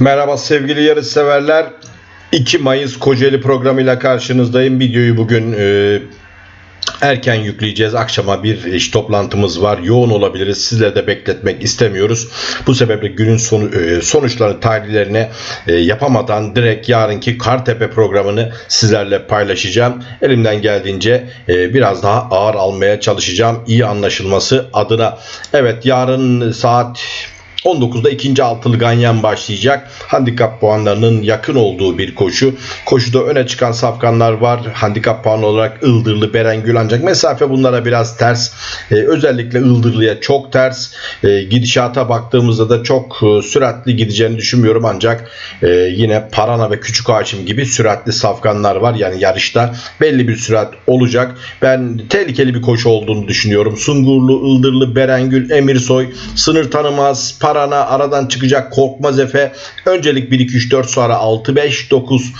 Merhaba sevgili yarış severler. 2 Mayıs Kocaeli programıyla karşınızdayım. Videoyu bugün e, erken yükleyeceğiz. Akşama bir iş toplantımız var. Yoğun olabiliriz. Sizleri de bekletmek istemiyoruz. Bu sebeple günün sonu, e, sonuçlarını, tarihlerini e, yapamadan direkt yarınki Kartepe programını sizlerle paylaşacağım. Elimden geldiğince e, biraz daha ağır almaya çalışacağım. İyi anlaşılması adına. Evet yarın saat 19'da ikinci altılı ganyan başlayacak. Handikap puanlarının yakın olduğu bir koşu. Koşuda öne çıkan safkanlar var. Handikap puanı olarak Ildırlı, Berengül ancak mesafe bunlara biraz ters. Ee, özellikle Ildırlı'ya çok ters. Ee, gidişata baktığımızda da çok e, süratli gideceğini düşünmüyorum ancak e, yine Parana ve Küçük Haşim gibi süratli safkanlar var. Yani yarışta belli bir sürat olacak. Ben tehlikeli bir koşu olduğunu düşünüyorum. Sungurlu, Ildırlı, Berengül, Emirsoy, sınır tanımaz, Parana aradan çıkacak Korkmaz Efe. Öncelik 1 2 3 4 sonra 6 5 9.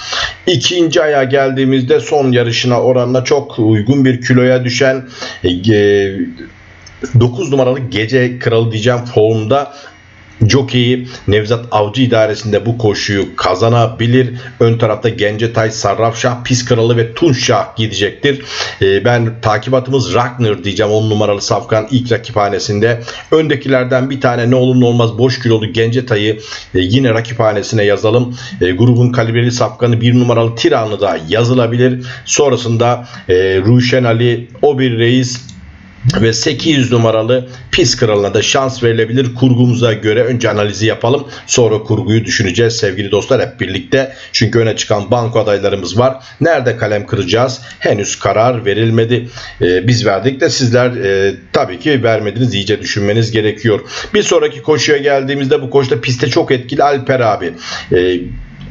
İkinci aya geldiğimizde son yarışına oranla çok uygun bir kiloya düşen e, 9 numaralı Gece Kralı diyeceğim formda Jockey'i Nevzat Avcı idaresinde bu koşuyu kazanabilir. Ön tarafta Gencetay, Sarrafşah, Pis Kralı ve Tunşah gidecektir. Ee, ben takibatımız Ragnar diyeceğim 10 numaralı Safkan ilk rakiphanesinde. Öndekilerden bir tane ne olur ne olmaz boş kilolu Gencetay'ı e, yine rakiphanesine yazalım. E, grubun kalibreli Safkan'ı bir numaralı Tiran'ı da yazılabilir. Sonrasında e, Ruşen Ali, o bir reis ve 800 numaralı pis kralına da şans verilebilir kurgumuza göre. Önce analizi yapalım sonra kurguyu düşüneceğiz sevgili dostlar hep birlikte. Çünkü öne çıkan banko adaylarımız var. Nerede kalem kıracağız? Henüz karar verilmedi. Ee, biz verdik de sizler e, tabii ki vermediniz. İyice düşünmeniz gerekiyor. Bir sonraki koşuya geldiğimizde bu koşuda piste çok etkili Alper abi. Ee,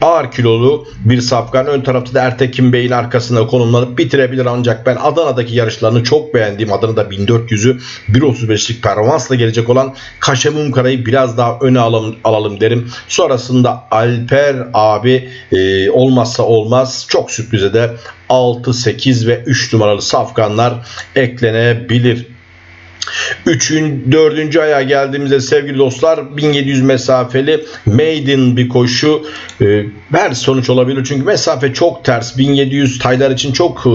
ağır kilolu bir safkan. Ön tarafta da Ertekin Bey'in arkasına konumlanıp bitirebilir ancak ben Adana'daki yarışlarını çok beğendiğim Adana'da 1400'ü 1.35'lik performansla gelecek olan Kaşemum Kara'yı biraz daha öne alalım, alalım derim. Sonrasında Alper abi e, olmazsa olmaz çok sürprize de 6, 8 ve 3 numaralı safkanlar eklenebilir. Üçün, dördüncü aya geldiğimizde sevgili dostlar 1700 mesafeli maiden bir koşu e, her sonuç olabilir. Çünkü mesafe çok ters. 1700 taylar için çok e,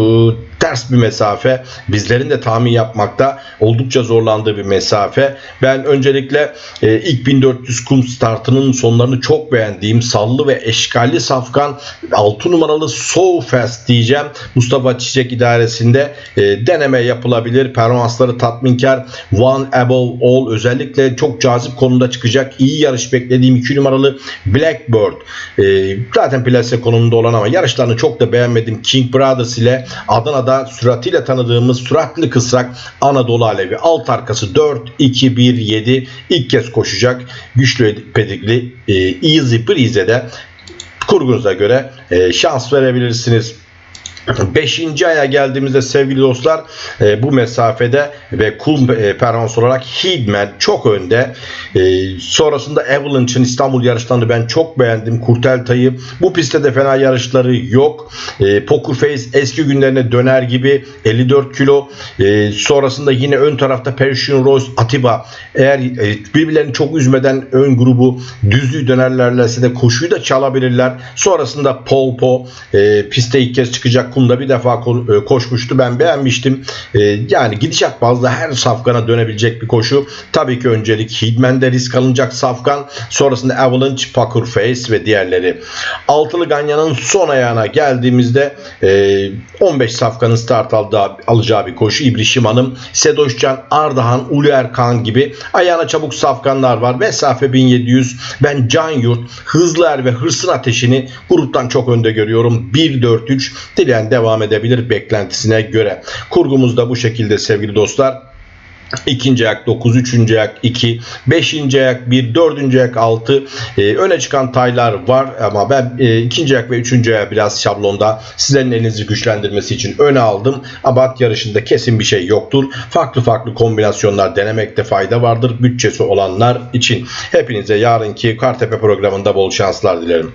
ters bir mesafe bizlerin de tahmin yapmakta oldukça zorlandığı bir mesafe ben öncelikle e, ilk 1400 kum startının sonlarını çok beğendiğim sallı ve eşkalli safkan 6 numaralı So Fast diyeceğim Mustafa Çiçek idaresinde e, deneme yapılabilir performansları tatminkar One Above All özellikle çok cazip konumda çıkacak. İyi yarış beklediğim 2 numaralı Blackbird. Ee, zaten plase konumunda olan ama yarışlarını çok da beğenmedim. King Brothers ile Adana'da süratiyle tanıdığımız süratli kısrak Anadolu Alevi. Alt arkası 4-2-1-7 ilk kez koşacak. Güçlü pedigli e, Easy Breeze'de kurgunuza göre e, şans verebilirsiniz. Beşinci aya geldiğimizde sevgili dostlar e, bu mesafede ve kum e, performans olarak Hidman çok önde. E, sonrasında Avalanche'ın İstanbul yarışlarını ben çok beğendim. Kurtelta'yı. Bu pistte de fena yarışları yok. E, Poker Face eski günlerine döner gibi 54 kilo. E, sonrasında yine ön tarafta Persian Rose Atiba. Eğer e, birbirlerini çok üzmeden ön grubu düzlüğü dönerlerse de koşuyu da çalabilirler. Sonrasında Polpo e, piste ilk kez çıkacak kumda bir defa e, koşmuştu. Ben beğenmiştim. E, yani gidişat bazlı her safkana dönebilecek bir koşu. Tabii ki öncelik Hidmen'de risk alınacak safkan. Sonrasında Avalanche, Poker Face ve diğerleri. Altılı Ganyan'ın son ayağına geldiğimizde e, 15 safkanın start alacağı bir koşu. İbrişim Hanım, Sedoşcan, Ardahan, Ulu Erkan gibi ayağına çabuk safkanlar var. Mesafe 1700. Ben Can Yurt, Hızlı Er ve Hırsın Ateşi'ni gruptan çok önde görüyorum. 1-4-3 dileyen devam edebilir beklentisine göre. Kurgumuz da bu şekilde sevgili dostlar. İkinci ayak 9, üçüncü ayak 2, beşinci ayak 1, dördüncü ayak 6. Ee, öne çıkan taylar var ama ben e, ikinci ayak ve üçüncü ayak biraz şablonda sizlerin elinizi güçlendirmesi için öne aldım. Ama at yarışında kesin bir şey yoktur. Farklı farklı kombinasyonlar denemekte fayda vardır bütçesi olanlar için. Hepinize yarınki Kartepe programında bol şanslar dilerim.